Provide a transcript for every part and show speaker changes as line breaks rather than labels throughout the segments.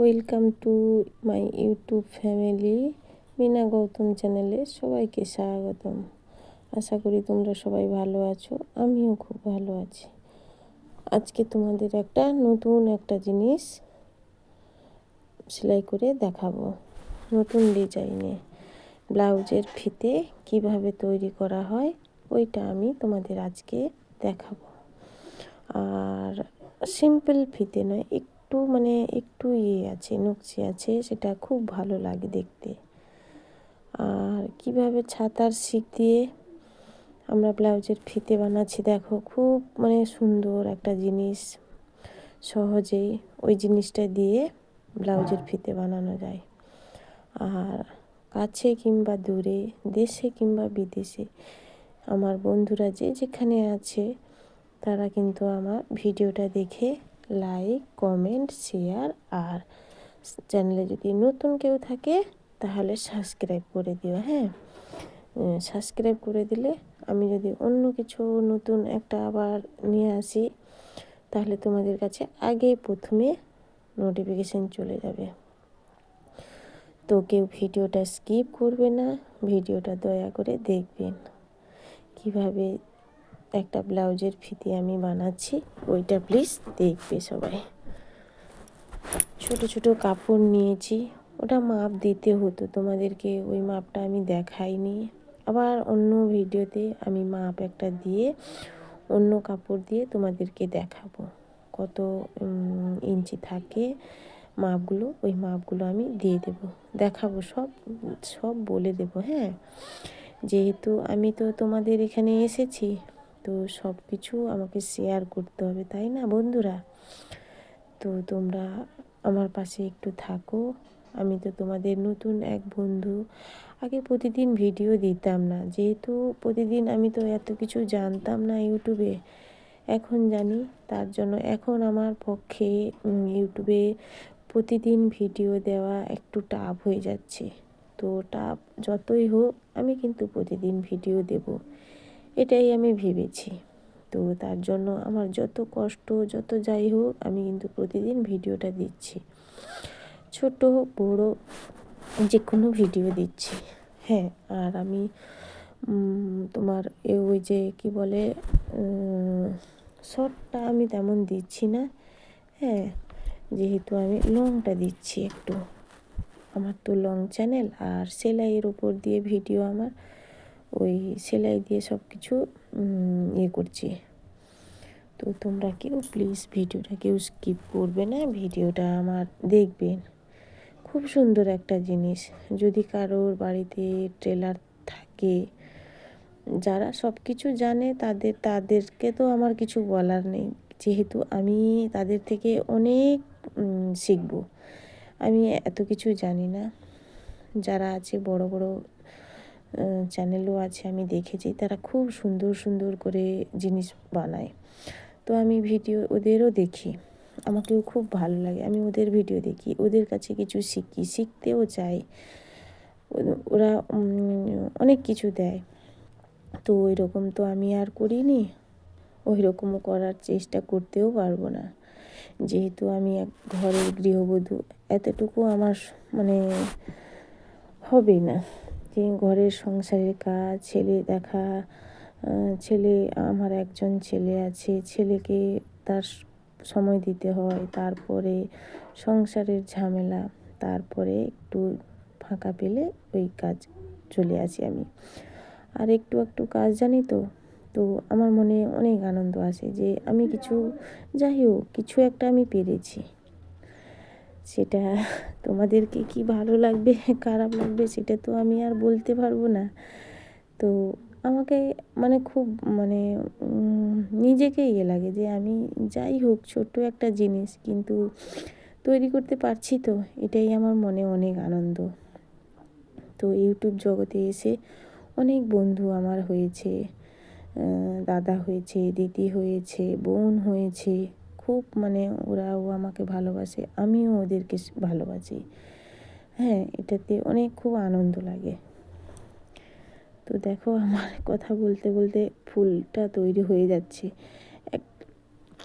Welcome to my YouTube family Mina Gautam চ্যানেলে সবাইকে স্বাগতম। আশা করি তোমরা সবাই ভালো আছো, আমিও খুব ভালো আছি। আজকে তোমাদের একটা নতুন একটা জিনিস সেলাই করে দেখাবো, নতুন ডিজাইনে ব্লাউজের ফিতে কীভাবে তৈরি করা হয়, ওইটা আমি তোমাদের আজকে দেখাবো। আর সিম্পল ফিতে নয়, একটু মানে একটু ইয়ে আছে নকশি আছে, সেটা খুব ভালো লাগে দেখতে। আর কীভাবে ছাতার শিক দিয়ে আমরা ব্লাউজের ফিতে বানাচ্ছি, দেখো খুব মানে সুন্দর একটা জিনিস। সহজেই ওই জিনিসটা দিয়ে ব্লাউজের ফিতে বানানো যায়। আর কাছে কিংবা দূরে, দেশে কিংবা বিদেশে, আমার বন্ধুরা যে যেখানে আছে, তারা কিন্তু আমার ভিডিওটা দেখে লাইক কমেন্ট শেয়ার আর চ্যানেলে যদি নতুন কেউ থাকে, তাহলে সাবস্ক্রাইব করে দিও হ্যাঁ? সাবস্ক্রাইব করে দিলে আমি যদি অন্য কিছু নতুন একটা আবার নিয়ে আসি, তাহলে তোমাদের কাছে আগেই প্রথমে নোটিফিকেশান চলে যাবে। তো কেউ ভিডিওটা স্কিপ করবে না, ভিডিওটা দয়া করে দেখবেন। কীভাবে একটা ব্লাউজের ফিতে আমি বানাচ্ছি। ওইটা প্লিজ দেখবে সবাই। ছোট ছোট কাপড় নিয়েছি। ওটা মাপ দিতে হতো। তোমাদেরকে ওই মাপটা আমি দেখাইনি। আবার অন্য ভিডিওতে আমি মাপ একটা দিয়ে অন্য কাপড় দিয়ে তোমাদেরকে দেখাবো। কত ইঞ্চি থাকে মাপগুলো, ওই মাপগুলো আমি দিয়ে দেব। দেখাবো সব সব বলে দেব হ্যাঁ? যেহেতু আমি তো তোমাদের এখানে এসেছি তো সব কিছু আমাকে শেয়ার করতে হবে, তাই না বন্ধুরা? তো তোমরা আমার পাশে একটু থাকো। আমি তো তোমাদের নতুন এক বন্ধু। আগে প্রতিদিন ভিডিও দিতাম না। যেহেতু প্রতিদিন আমি তো এত কিছু জানতাম না ইউটিউবে এখন জানি। তার জন্য এখন আমার পক্ষে ইউটিউবে প্রতিদিন ভিডিও দেওয়া একটু টাফ হয়ে যাচ্ছে। তো টাফ যতই হোক, আমি কিন্তু প্রতিদিন ভিডিও দেব। এটাই আমি ভেবেছি। তো তার জন্য আমার যত কষ্ট, যত যাই হোক, আমি কিন্তু প্রতিদিন ভিডিওটা দিচ্ছি। ছোট হোক বড় যে কোনো ভিডিও দিচ্ছি। হ্যাঁ আর আমি তোমার ওই যে কি বলে শর্টটা আমি তেমন দিচ্ছি না। হ্যাঁ যেহেতু আমি লংটা দিচ্ছি একটু। আমার তো লং চ্যানেল আর সেলাইয়ের ওপর দিয়ে ভিডিও আমার ওই সেলাই দিয়ে সব কিছু ইয়ে করছি। তো তোমরা কেউ প্লিজ ভিডিওটা কেউ স্কিপ করবে না, ভিডিওটা আমার দেখবেন। খুব সুন্দর একটা জিনিস। যদি কারোর বাড়িতে ট্রেলার থাকে, যারা সব কিছু জানে, তাদের, তাদেরকে তো আমার কিছু বলার নেই। যেহেতু আমি তাদের থেকে অনেক শিখব। আমি এত কিছু জানি না। যারা আছে বড় বড় চ্যানেলও আছে, আমি দেখেছি। তারা খুব সুন্দর সুন্দর করে জিনিস বানায়। তো আমি ভিডিও ওদেরও দেখি। আমাকেও খুব ভালো লাগে। আমি ওদের ভিডিও দেখি। ওদের কাছে কিছু শিখি। শিখতেও চাই। ওরা অনেক কিছু দেয়। তো ওই রকম তো আমি আর করিনি। ওই রকমও করার চেষ্টা করতেও পারব না। যেহেতু আমি এক ঘরের গৃহবধূ, এতটুকু আমার মানে হবে না। যে ঘরের সংসারের কাজ, ছেলে দেখা ছেলে, আমার একজন ছেলে আছে, ছেলেকে তার সময় দিতে হয়, তারপরে সংসারের ঝামেলা, তারপরে একটু ফাঁকা পেলে ওই কাজ চলে আসি আমি। আর একটু একটু কাজ জানি তো তো আমার মনে অনেক আনন্দ আসে যে আমি কিছু, যাই হোক, কিছু একটা আমি পেরেছি। সেটা তোমাদেরকে কি ভালো লাগবে, খারাপ লাগবে সেটা তো আমি আর বলতে পারব না। তো আমাকে মানে খুব মানে নিজেকে ইয়ে লাগে যে আমি যাই হোক ছোট্ট একটা জিনিস কিন্তু তৈরি করতে পারছি তো, এটাই আমার মনে অনেক আনন্দ। তো ইউটিউব জগতে এসে অনেক বন্ধু আমার হয়েছে দাদা হয়েছে, দিদি হয়েছে, বোন হয়েছে। খুব মানে ওরাও আমাকে ভালোবাসে, আমিও ওদেরকে ভালোবাসি। হ্যাঁ এটাতে অনেক খুব আনন্দ লাগে। তো দেখো আমার কথা বলতে বলতে ফুলটা তৈরি হয়ে যাচ্ছে।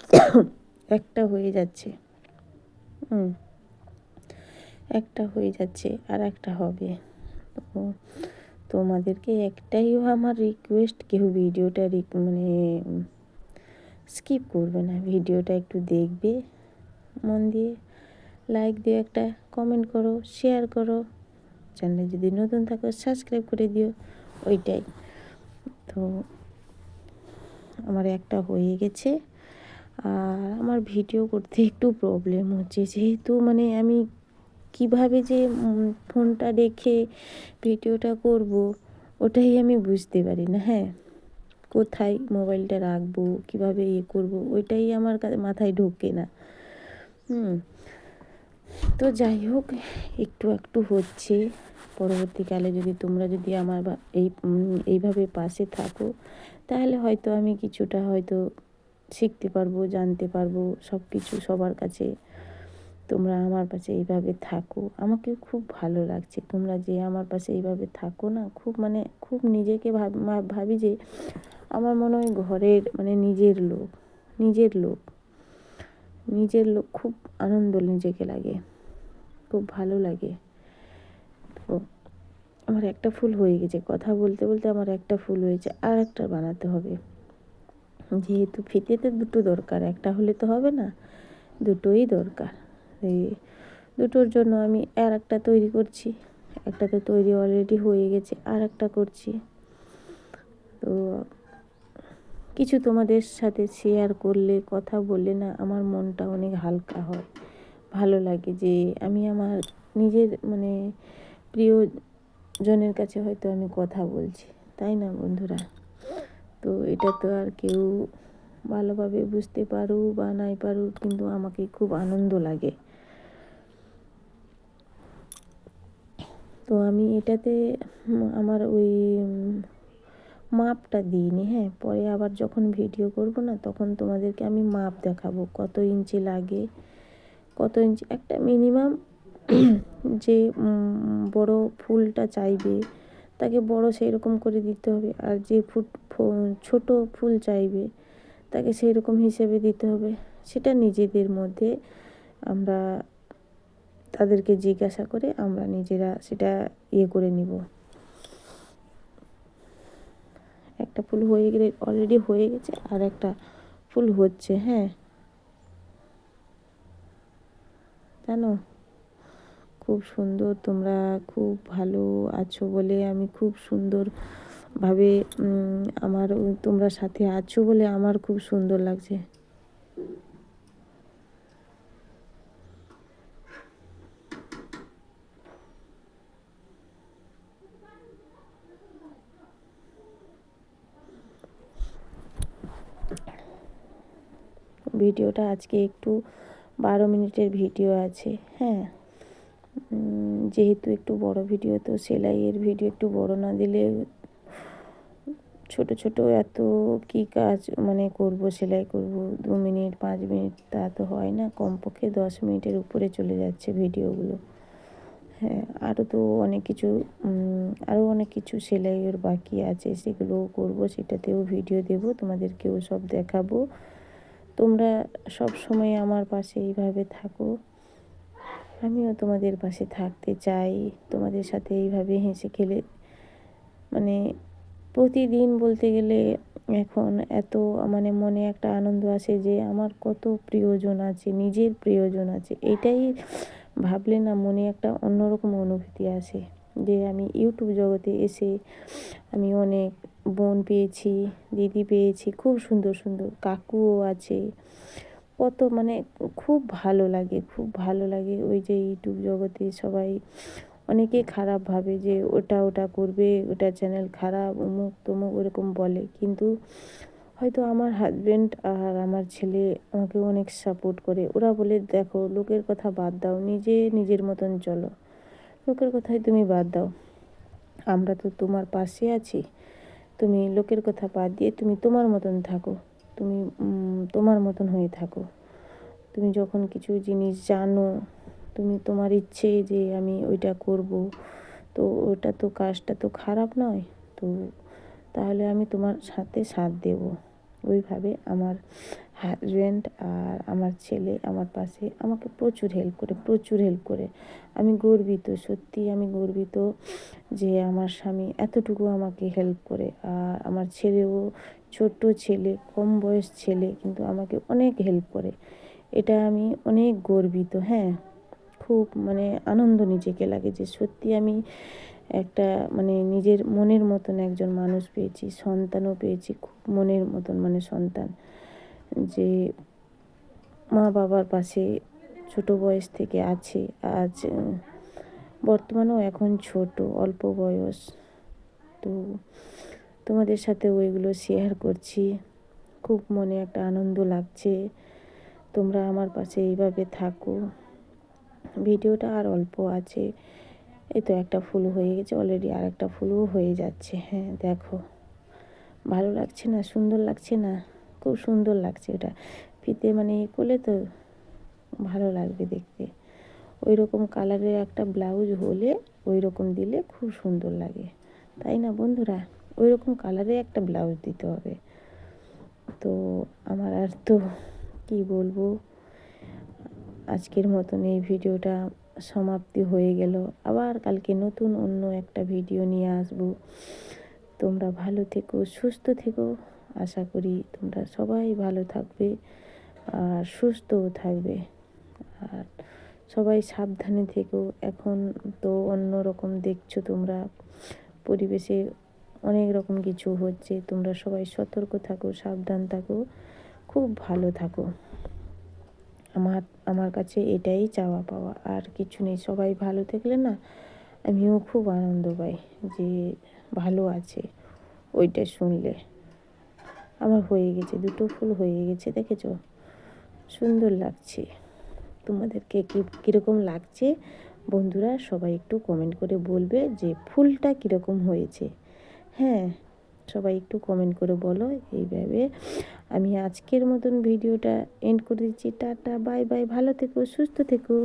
একটা হয়ে যাচ্ছে। হুম, একটা হয়ে যাচ্ছে আর একটা হবে। তো তোমাদেরকে একটাই আমার রিকোয়েস্ট কেউ ভিডিওটা মানে স্কিপ করবে না। ভিডিওটা একটু দেখবে, মন দিয়ে লাইক দিয়ে একটা কমেন্ট করো শেয়ার করো। চ্যানেলে যদি নতুন থাকো সাবস্ক্রাইব করে দিও, ওইটাই। তো আমার একটা হয়ে গেছে। আর আমার ভিডিও করতে একটু প্রবলেম হচ্ছে। যেহেতু মানে আমি কীভাবে যে ফোনটা রেখে ভিডিওটা করব, ওটাই আমি বুঝতে পারি না হ্যাঁ। কোথায় মোবাইলটা রাখব, কীভাবে ইয়ে করব, ওইটাই আমার মাথায় ঢোকে না। হুম, তো যাই হোক, একটু একটু হচ্ছে। পরবর্তীকালে যদি তোমরা যদি আমার এই এইভাবে পাশে থাকো, তাহলে হয়তো আমি কিছুটা হয়তো শিখতে পারব, জানতে পারব সব কিছু সবার কাছে। তোমরা আমার পাশে এইভাবে থাকো। আমাকে খুব ভালো লাগছে। তোমরা যে আমার পাশে এইভাবে থাকো না, খুব মানে খুব নিজেকে ভাবি যে আমার মনে হয় ঘরের মানে নিজের লোক নিজের লোক। নিজের লোক খুব আনন্দ নিজেকে লাগে, খুব ভালো লাগে। তো আমার একটা ফুল হয়ে গেছে, কথা বলতে বলতে আমার একটা ফুল হয়েছে আর একটা বানাতে হবে। যেহেতু ফিতেতে দুটো দরকার, একটা হলে তো হবে না, দুটোই দরকার। এই দুটোর জন্য আমি আর একটা তৈরি করছি, একটা তো তৈরি অলরেডি হয়ে গেছে আর একটা করছি। তো কিছু তোমাদের সাথে শেয়ার করলে, কথা বললে না আমার মনটা অনেক হালকা হয়। ভালো লাগে যে আমি আমার নিজের মানে প্রিয় জনের কাছে হয়তো আমি কথা বলছি, তাই না বন্ধুরা? তো এটা তো আর কেউ ভালোভাবে বুঝতে পারুক বা নাই পারুক কিন্তু আমাকে খুব আনন্দ লাগে। তো আমি এটাতে আমার ওই মাপটা দিইনি হ্যাঁ। পরে আবার যখন ভিডিও করব না, তখন তোমাদেরকে আমি মাপ দেখাবো, কত ইঞ্চি লাগে, কত ইঞ্চি, একটা মিনিমাম যে বড় ফুলটা চাইবে, তাকে বড় সেই রকম করে দিতে হবে। আর যে ফুট ছোট ফুল চাইবে, তাকে সেই রকম হিসেবে দিতে হবে। সেটা নিজেদের মধ্যে আমরা তাদেরকে জিজ্ঞাসা করে আমরা নিজেরা সেটা ইয়ে করে নিব। একটা ফুল হয়ে গেলে অলরেডি হয়ে গেছে আর একটা ফুল হচ্ছে হ্যাঁ। জানো, খুব সুন্দর তোমরা খুব ভালো আছো বলে আমি খুব সুন্দরভাবে আমার, তোমরা সাথে আছো বলে আমার খুব সুন্দর লাগছে। ভিডিওটা আজকে একটু বারো মিনিটের ভিডিও আছে হ্যাঁ? যেহেতু একটু বড় ভিডিও, তো সেলাইয়ের ভিডিও একটু বড় না দিলে ছোট ছোট এত কি কাজ মানে করব, সেলাই করব, দু মিনিট, পাঁচ মিনিট, তা তো হয় না। কমপক্ষে দশ মিনিটের উপরে চলে যাচ্ছে ভিডিওগুলো হ্যাঁ? আরও তো অনেক কিছু আরও অনেক কিছু সেলাইয়ের বাকি আছে, সেগুলোও করব, সেটাতেও ভিডিও দেব, তোমাদেরকেও সব দেখাবো। তোমরা সব সময় আমার পাশে এইভাবে থাকো। আমিও তোমাদের পাশে থাকতে চাই। তোমাদের সাথে এইভাবে হেসে খেলে মানে প্রতিদিন বলতে গেলে এখন এত মানে মনে একটা আনন্দ আসে যে আমার কত প্রিয়জন আছে, নিজের প্রিয়জন আছে। এটাই ভাবলে না মনে একটা অন্যরকম অনুভূতি আসে। যে আমি ইউটিউব জগতে এসে আমি অনেক বোন পেয়েছি, দিদি পেয়েছি, খুব সুন্দর সুন্দর কাকুও আছে। কত মানে খুব ভালো লাগে, খুব ভালো লাগে ওই যে ইউটিউব জগতে সবাই অনেকে খারাপ ভাবে যে ওটা ওটা করবে, ওটা চ্যানেল খারাপ, অমুক তমুক ওরকম বলে। কিন্তু হয়তো আমার হাজব্যান্ড আর আমার ছেলে আমাকে অনেক সাপোর্ট করে। ওরা বলে, দেখো, লোকের কথা বাদ দাও, নিজে নিজের মতন চলো। লোকের কথাই তুমি বাদ দাও। আমরা তো তোমার পাশে আছি। তুমি লোকের কথা বাদ দিয়ে তুমি তোমার মতন থাকো। তুমি তোমার মতন হয়ে থাকো। তুমি যখন কিছু জিনিস জানো, তুমি তোমার ইচ্ছে যে আমি ওইটা করব, তো ওটা তো কাজটা তো খারাপ নয়। তো তাহলে আমি তোমার সাথে সাথ দেব। ওইভাবে আমার হাজব্যান্ড আর আমার ছেলে আমার পাশে আমাকে প্রচুর হেল্প করে, প্রচুর হেল্প করে। আমি গর্বিত, সত্যি আমি গর্বিত যে আমার স্বামী এতটুকু আমাকে হেল্প করে। আর আমার ছেলেও ছোট্ট ছেলে, কম বয়স ছেলে, কিন্তু আমাকে অনেক হেল্প করে। এটা আমি অনেক গর্বিত হ্যাঁ। খুব মানে আনন্দ নিজেকে লাগে যে সত্যি আমি একটা মানে নিজের মনের মতন একজন মানুষ পেয়েছি, সন্তানও পেয়েছি, খুব মনের মতন মানে সন্তান। যে মা বাবার পাশে ছোট বয়স থেকে আছে, আজ বর্তমানেও এখন ছোট, অল্প বয়স। তো তোমাদের সাথে ওইগুলো শেয়ার করছি। খুব মনে একটা আনন্দ লাগছে। তোমরা আমার পাশে এইভাবে থাকো। ভিডিওটা আর অল্প আছে। এই তো একটা ফুল হয়ে গেছে অলরেডি আর একটা ফুলও হয়ে যাচ্ছে। হ্যাঁ দেখো। ভালো লাগছে না? সুন্দর লাগছে না? খুব সুন্দর লাগছে এটা। ফিতে মানে ই করলে তো ভালো লাগবে দেখতে। ওই রকম কালারের একটা ব্লাউজ হলে ওই রকম দিলে খুব সুন্দর লাগে। তাই না বন্ধুরা? ওই রকম কালারে একটা ব্লাউজ দিতে হবে। তো আমার আর তো কি বলব? আজকের মতন এই ভিডিওটা সমাপ্তি হয়ে গেল। আবার কালকে নতুন অন্য একটা ভিডিও নিয়ে আসব। তোমরা ভালো থেকো, সুস্থ থেকো। আশা করি তোমরা সবাই ভালো থাকবে আর সুস্থও থাকবে। আর সবাই সাবধানে থেকো। এখন তো অন্য রকম দেখছ তোমরা। পরিবেশে অনেক রকম কিছু হচ্ছে। তোমরা সবাই সতর্ক থাকো, সাবধান থাকো। খুব ভালো থাকো। আমার আমার কাছে এটাই চাওয়া পাওয়া। আর কিছু নেই, সবাই ভালো থাকলে না আমিও খুব আনন্দ পাই যে ভালো আছে ওইটা শুনলে। আমার হয়ে গেছে, দুটো ফুল হয়ে গেছে, দেখেছ? সুন্দর লাগছে। তোমাদেরকে কী, কীরকম লাগছে? বন্ধুরা সবাই একটু কমেন্ট করে বলবে যে ফুলটা কীরকম হয়েছে। হ্যাঁ সবাই একটু কমেন্ট করে বলো। এইভাবে আমি আজকের মতন ভিডিওটা এন্ড করে দিচ্ছি। টাটা বাই বাই ভালো থেকো, সুস্থ থেকো।